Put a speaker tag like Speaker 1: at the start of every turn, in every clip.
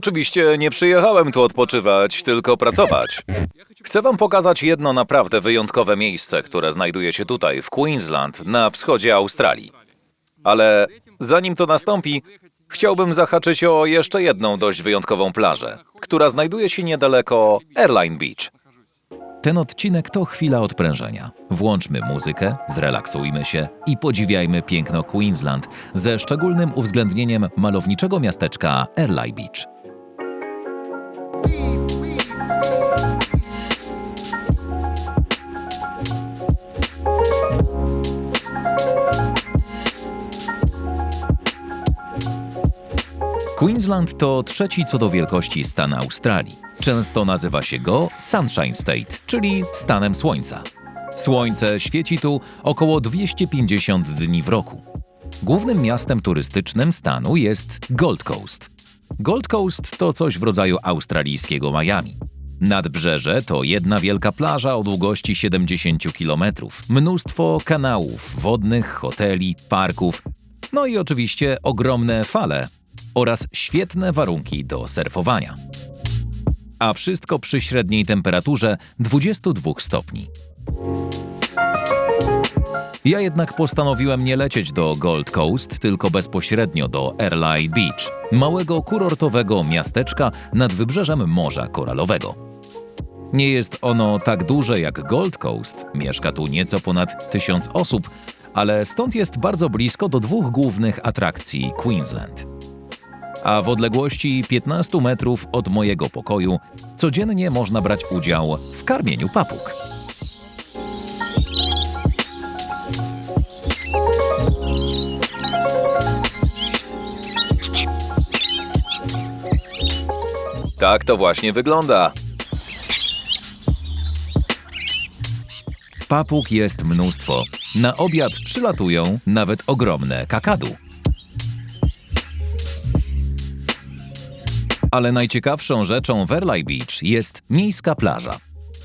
Speaker 1: Oczywiście nie przyjechałem tu odpoczywać, tylko pracować. Chcę wam pokazać jedno naprawdę wyjątkowe miejsce, które znajduje się tutaj, w Queensland, na wschodzie Australii. Ale zanim to nastąpi, chciałbym zahaczyć o jeszcze jedną dość wyjątkową plażę, która znajduje się niedaleko Airline Beach. Ten odcinek to chwila odprężenia. Włączmy muzykę, zrelaksujmy się i podziwiajmy piękno Queensland ze szczególnym uwzględnieniem malowniczego miasteczka Airline Beach. Queensland to trzeci co do wielkości stan Australii. Często nazywa się go Sunshine State, czyli stanem słońca. Słońce świeci tu około 250 dni w roku. Głównym miastem turystycznym stanu jest Gold Coast. Gold Coast to coś w rodzaju australijskiego Miami. Nadbrzeże to jedna wielka plaża o długości 70 km, mnóstwo kanałów wodnych, hoteli, parków, no i oczywiście ogromne fale oraz świetne warunki do surfowania. A wszystko przy średniej temperaturze 22 stopni. Ja jednak postanowiłem nie lecieć do Gold Coast, tylko bezpośrednio do Airline Beach, małego kurortowego miasteczka nad wybrzeżem Morza Koralowego. Nie jest ono tak duże jak Gold Coast, mieszka tu nieco ponad tysiąc osób, ale stąd jest bardzo blisko do dwóch głównych atrakcji Queensland. A w odległości 15 metrów od mojego pokoju codziennie można brać udział w karmieniu papug. Tak to właśnie wygląda. Papug jest mnóstwo. Na obiad przylatują nawet ogromne kakadu. Ale najciekawszą rzeczą w Airlie Beach jest miejska plaża.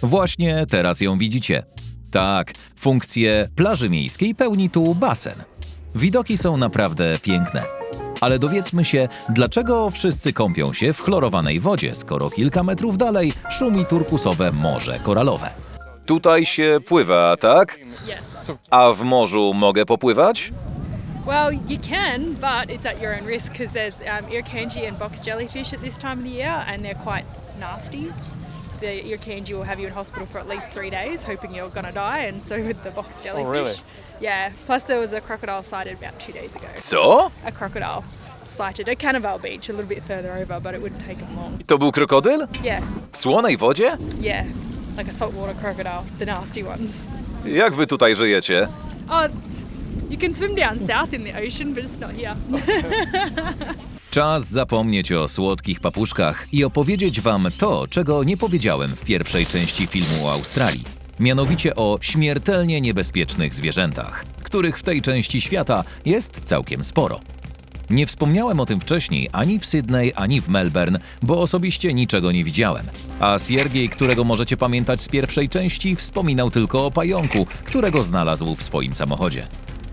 Speaker 1: Właśnie teraz ją widzicie. Tak, funkcję plaży miejskiej pełni tu basen. Widoki są naprawdę piękne. Ale dowiedzmy się, dlaczego wszyscy kąpią się w chlorowanej wodzie, skoro kilka metrów dalej szumi turkusowe morze koralowe. Tutaj się pływa, tak? A w morzu mogę popływać?
Speaker 2: Well, you can, but it's at your own risk because there's um, irkangi and box jellyfish at this time of the year, and they're quite nasty. The irkangi will have you in hospital for at least three days, hoping you're gonna die, and so with the box jellyfish.
Speaker 3: really?
Speaker 2: Yeah. Plus, there was a crocodile sighted about two days ago.
Speaker 1: Co?
Speaker 2: A crocodile sighted at Cannibal Beach, a little bit further over, but it wouldn't take them long.
Speaker 1: To był krokodyl?
Speaker 2: Yeah,
Speaker 1: W słonej wodzie?
Speaker 2: yeah, like a saltwater crocodile, the nasty ones.
Speaker 1: Jak wy tutaj żyjecie?
Speaker 2: Oh, you can swim down south in the ocean, but it's not here.
Speaker 1: Czas zapomnieć o słodkich papuszkach i opowiedzieć wam to, czego nie powiedziałem w pierwszej części filmu o Australii. Mianowicie o śmiertelnie niebezpiecznych zwierzętach, których w tej części świata jest całkiem sporo. Nie wspomniałem o tym wcześniej ani w Sydney, ani w Melbourne, bo osobiście niczego nie widziałem. A Siergiej, którego możecie pamiętać z pierwszej części, wspominał tylko o pająku, którego znalazł w swoim samochodzie.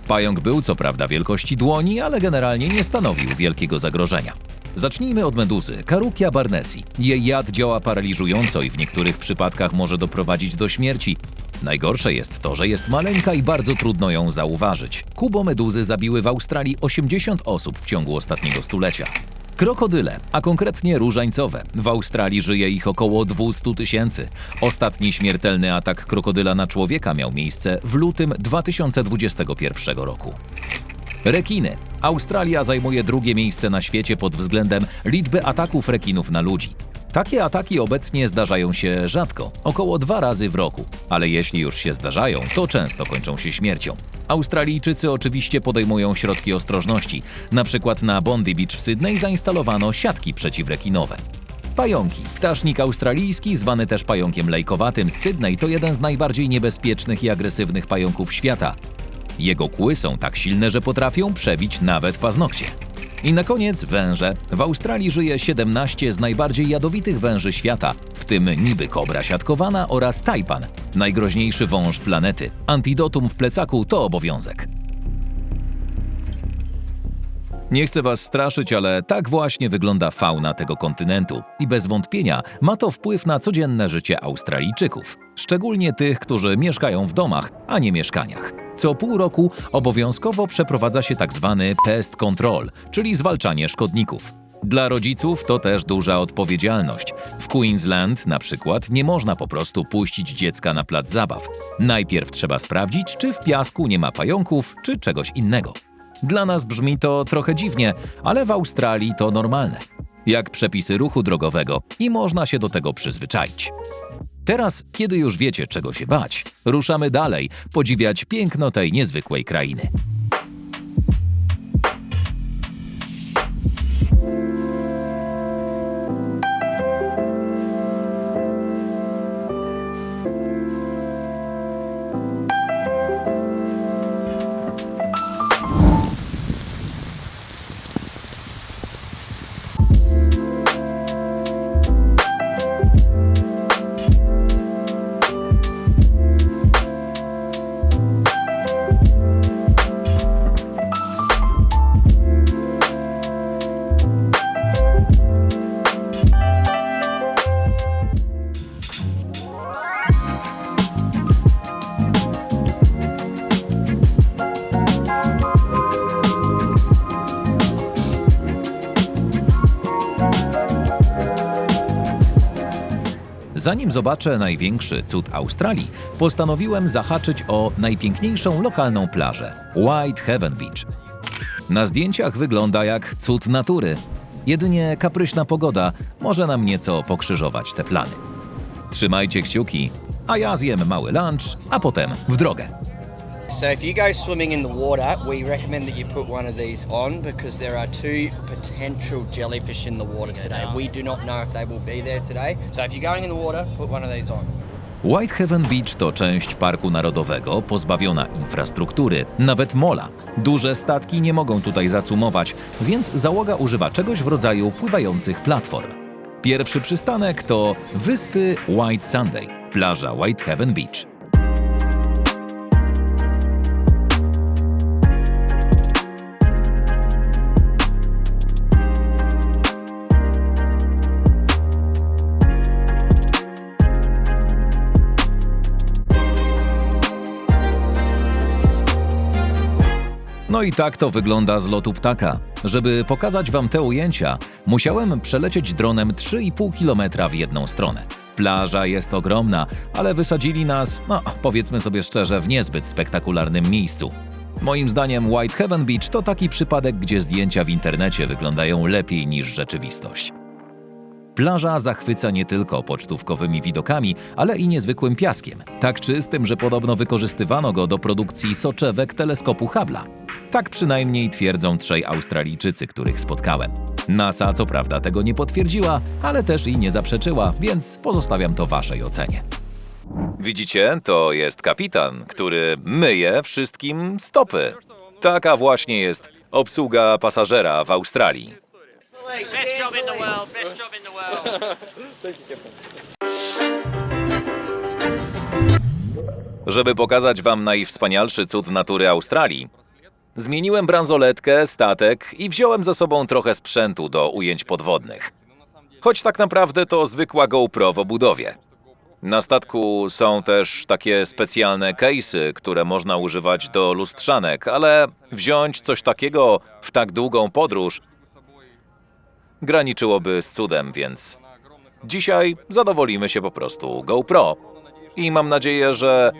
Speaker 1: Pająk był co prawda wielkości dłoni, ale generalnie nie stanowił wielkiego zagrożenia. Zacznijmy od meduzy, Carukia barnesi. Jej jad działa paraliżująco i w niektórych przypadkach może doprowadzić do śmierci. Najgorsze jest to, że jest maleńka i bardzo trudno ją zauważyć. Kubomeduzy zabiły w Australii 80 osób w ciągu ostatniego stulecia. Krokodyle, a konkretnie różańcowe. W Australii żyje ich około 200 tysięcy. Ostatni śmiertelny atak krokodyla na człowieka miał miejsce w lutym 2021 roku. Rekiny. Australia zajmuje drugie miejsce na świecie pod względem liczby ataków rekinów na ludzi. Takie ataki obecnie zdarzają się rzadko, około dwa razy w roku, ale jeśli już się zdarzają, to często kończą się śmiercią. Australijczycy oczywiście podejmują środki ostrożności. Na przykład na Bondi Beach w Sydney zainstalowano siatki przeciwrekinowe. Pająki. Ptasznik australijski, zwany też pająkiem lejkowatym z Sydney, to jeden z najbardziej niebezpiecznych i agresywnych pająków świata. Jego kły są tak silne, że potrafią przebić nawet paznokcie. I na koniec węże. W Australii żyje 17 z najbardziej jadowitych węży świata, w tym niby kobra siatkowana oraz tajpan, najgroźniejszy wąż planety. Antidotum w plecaku to obowiązek. Nie chcę was straszyć, ale tak właśnie wygląda fauna tego kontynentu i bez wątpienia ma to wpływ na codzienne życie Australijczyków, szczególnie tych, którzy mieszkają w domach, a nie mieszkaniach. Co pół roku obowiązkowo przeprowadza się tzw. pest control, czyli zwalczanie szkodników. Dla rodziców to też duża odpowiedzialność. W Queensland na przykład nie można po prostu puścić dziecka na plac zabaw. Najpierw trzeba sprawdzić, czy w piasku nie ma pająków, czy czegoś innego. Dla nas brzmi to trochę dziwnie, ale w Australii to normalne. Jak przepisy ruchu drogowego i można się do tego przyzwyczaić. Teraz, kiedy już wiecie, czego się bać, ruszamy dalej, podziwiać piękno tej niezwykłej krainy. Zanim zobaczę największy cud Australii, postanowiłem zahaczyć o najpiękniejszą lokalną plażę White Heaven Beach. Na zdjęciach wygląda jak cud natury. Jedynie kapryśna pogoda może nam nieco pokrzyżować te plany. Trzymajcie kciuki, a ja zjem mały lunch, a potem w drogę.
Speaker 3: So if you go swimming in the water, we recommend that you put one of these on because there are two potential jellyfish in the water today. We do not know if they will be there today. So if you're going in the water, put one of these on.
Speaker 1: Whitehaven Beach to część parku narodowego pozbawiona infrastruktury, nawet mola. Duże statki nie mogą tutaj zacumować, więc załoga używa czegoś w rodzaju pływających platform. Pierwszy przystanek to wyspy White Sunday, plaża Whitehaven Beach. No i tak to wygląda z lotu ptaka. Żeby pokazać wam te ujęcia, musiałem przelecieć dronem 3,5 km w jedną stronę. Plaża jest ogromna, ale wysadzili nas, no powiedzmy sobie szczerze, w niezbyt spektakularnym miejscu. Moim zdaniem Whitehaven Beach to taki przypadek, gdzie zdjęcia w internecie wyglądają lepiej niż rzeczywistość. Plaża zachwyca nie tylko pocztówkowymi widokami, ale i niezwykłym piaskiem. Tak czystym, że podobno wykorzystywano go do produkcji soczewek teleskopu Hubble'a. Tak przynajmniej twierdzą trzej Australijczycy, których spotkałem. NASA co prawda tego nie potwierdziła, ale też i nie zaprzeczyła, więc pozostawiam to waszej ocenie. Widzicie, to jest kapitan, który myje wszystkim stopy. Taka właśnie jest obsługa pasażera w Australii.
Speaker 4: Best job in the world. Best job in the world.
Speaker 1: Żeby pokazać wam najwspanialszy cud natury Australii, zmieniłem bransoletkę, statek i wziąłem ze sobą trochę sprzętu do ujęć podwodnych. Choć tak naprawdę to zwykła GoPro w obudowie. Na statku są też takie specjalne case'y, które można używać do lustrzanek, ale wziąć coś takiego w tak długą podróż graniczyłoby z cudem, więc dzisiaj zadowolimy się po prostu GoPro. I mam nadzieję, że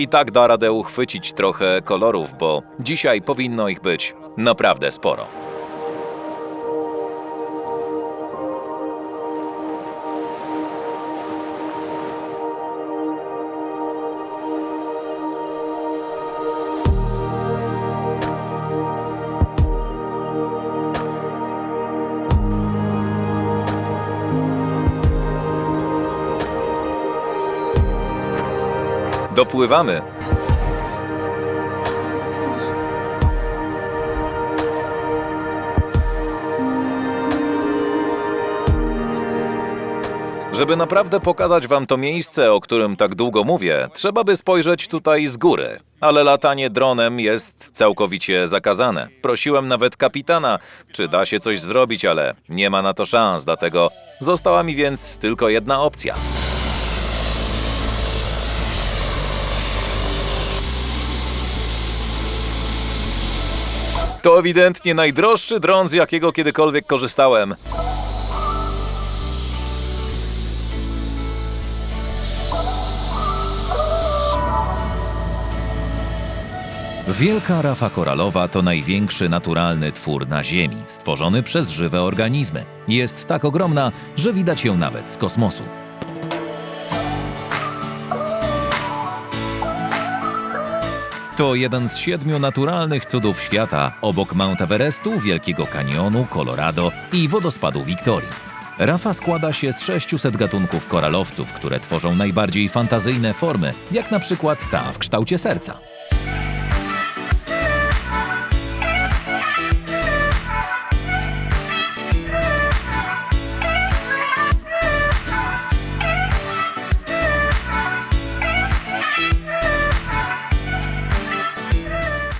Speaker 1: i tak da radę uchwycić trochę kolorów, bo dzisiaj powinno ich być naprawdę sporo. Dopływamy. Żeby naprawdę pokazać wam to miejsce, o którym tak długo mówię, trzeba by spojrzeć tutaj z góry. Ale latanie dronem jest całkowicie zakazane. Prosiłem nawet kapitana, czy da się coś zrobić, ale nie ma na to szans, dlatego została mi więc tylko jedna opcja. To ewidentnie najdroższy dron, z jakiego kiedykolwiek korzystałem. Wielka rafa koralowa to największy naturalny twór na Ziemi, stworzony przez żywe organizmy. Jest tak ogromna, że widać ją nawet z kosmosu. To jeden z siedmiu naturalnych cudów świata obok Mount Everestu, Wielkiego Kanionu, Colorado i wodospadu Wiktorii. Rafa składa się z 600 gatunków koralowców, które tworzą najbardziej fantazyjne formy, jak na przykład ta w kształcie serca.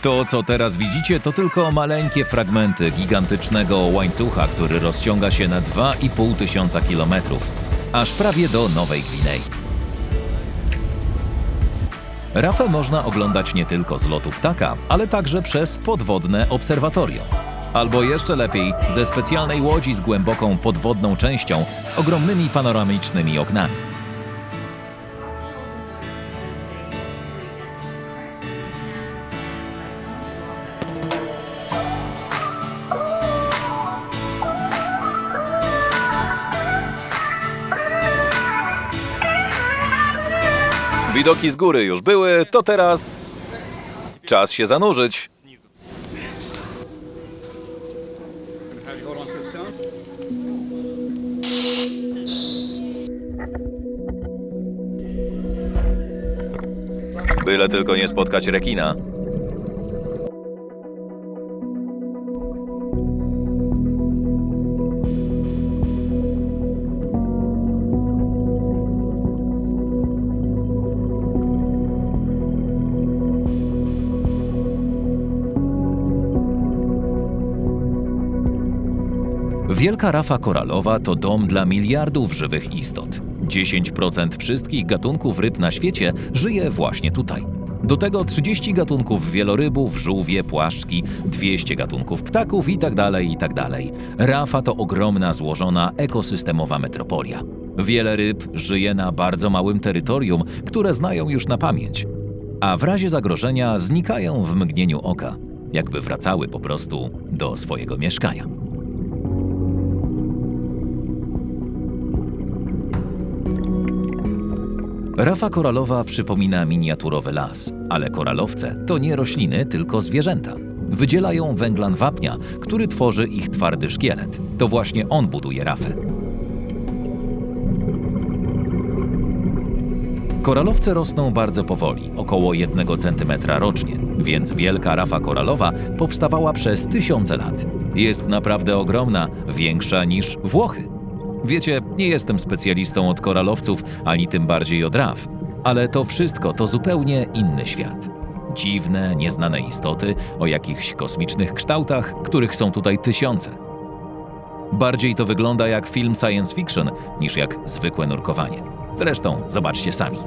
Speaker 1: To, co teraz widzicie, to tylko maleńkie fragmenty gigantycznego łańcucha, który rozciąga się na 2,5 tysiąca kilometrów, aż prawie do Nowej Gwinei. Rafę można oglądać nie tylko z lotu ptaka, ale także przez podwodne obserwatorium. Albo jeszcze lepiej, ze specjalnej łodzi z głęboką podwodną częścią z ogromnymi panoramicznymi oknami. Widoki z góry już były, to teraz czas się zanurzyć. Byle tylko nie spotkać rekina. Wielka rafa koralowa to dom dla miliardów żywych istot. 10% wszystkich gatunków ryb na świecie żyje właśnie tutaj. Do tego 30 gatunków wielorybów, żółwie, płaszczki, 200 gatunków ptaków itd. itd. Rafa to ogromna, złożona, ekosystemowa metropolia. Wiele ryb żyje na bardzo małym terytorium, które znają już na pamięć. A w razie zagrożenia znikają w mgnieniu oka, jakby wracały po prostu do swojego mieszkania. Rafa koralowa przypomina miniaturowy las, ale koralowce to nie rośliny, tylko zwierzęta. Wydzielają węglan wapnia, który tworzy ich twardy szkielet. To właśnie on buduje rafę. Koralowce rosną bardzo powoli, około 1 cm rocznie, więc wielka rafa koralowa powstawała przez tysiące lat. Jest naprawdę ogromna, większa niż Włochy. Wiecie, nie jestem specjalistą od koralowców, ani tym bardziej od raf, ale to wszystko to zupełnie inny świat. Dziwne, nieznane istoty o jakichś kosmicznych kształtach, których są tutaj tysiące. Bardziej to wygląda jak film science fiction niż jak zwykłe nurkowanie. Zresztą zobaczcie sami.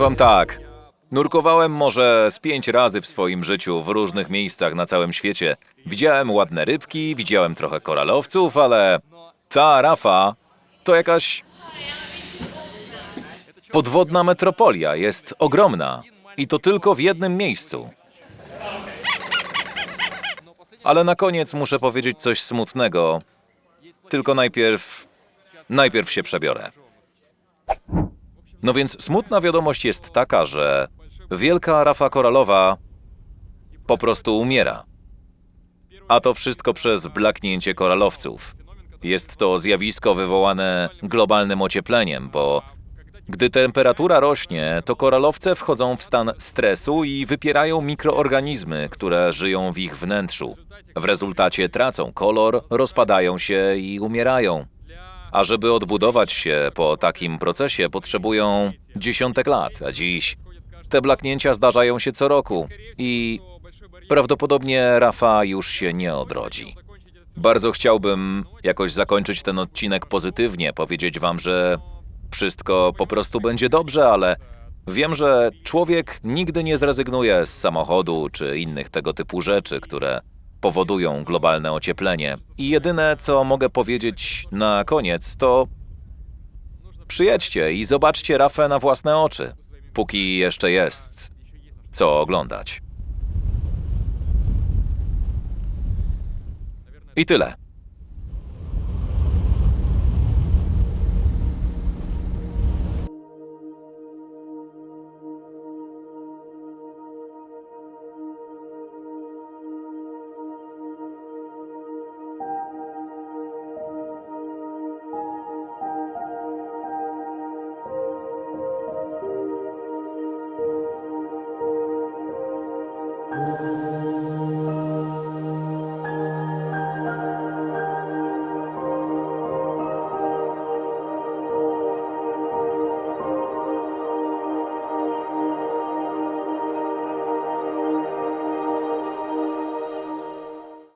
Speaker 1: Wam tak. Nurkowałem może z pięć razy w swoim życiu w różnych miejscach na całym świecie. Widziałem ładne rybki, widziałem trochę koralowców, ale ta rafa to jakaś Podwodna metropolia jest ogromna i to tylko w jednym miejscu. Ale na koniec muszę powiedzieć coś smutnego. Tylko najpierw. Najpierw się przebiorę. No więc smutna wiadomość jest taka, że wielka rafa koralowa po prostu umiera. A to wszystko przez blaknięcie koralowców. Jest to zjawisko wywołane globalnym ociepleniem, bo gdy temperatura rośnie, to koralowce wchodzą w stan stresu i wypierają mikroorganizmy, które żyją w ich wnętrzu. W rezultacie tracą kolor, rozpadają się i umierają. A żeby odbudować się po takim procesie, potrzebują dziesiątek lat, a dziś te blaknięcia zdarzają się co roku i prawdopodobnie Rafa już się nie odrodzi. Bardzo chciałbym jakoś zakończyć ten odcinek pozytywnie, powiedzieć wam, że wszystko po prostu będzie dobrze, ale wiem, że człowiek nigdy nie zrezygnuje z samochodu czy innych tego typu rzeczy, które powodują globalne ocieplenie. I jedyne, co mogę powiedzieć na koniec, to przyjedźcie i zobaczcie Rafę na własne oczy, póki jeszcze jest co oglądać. I tyle.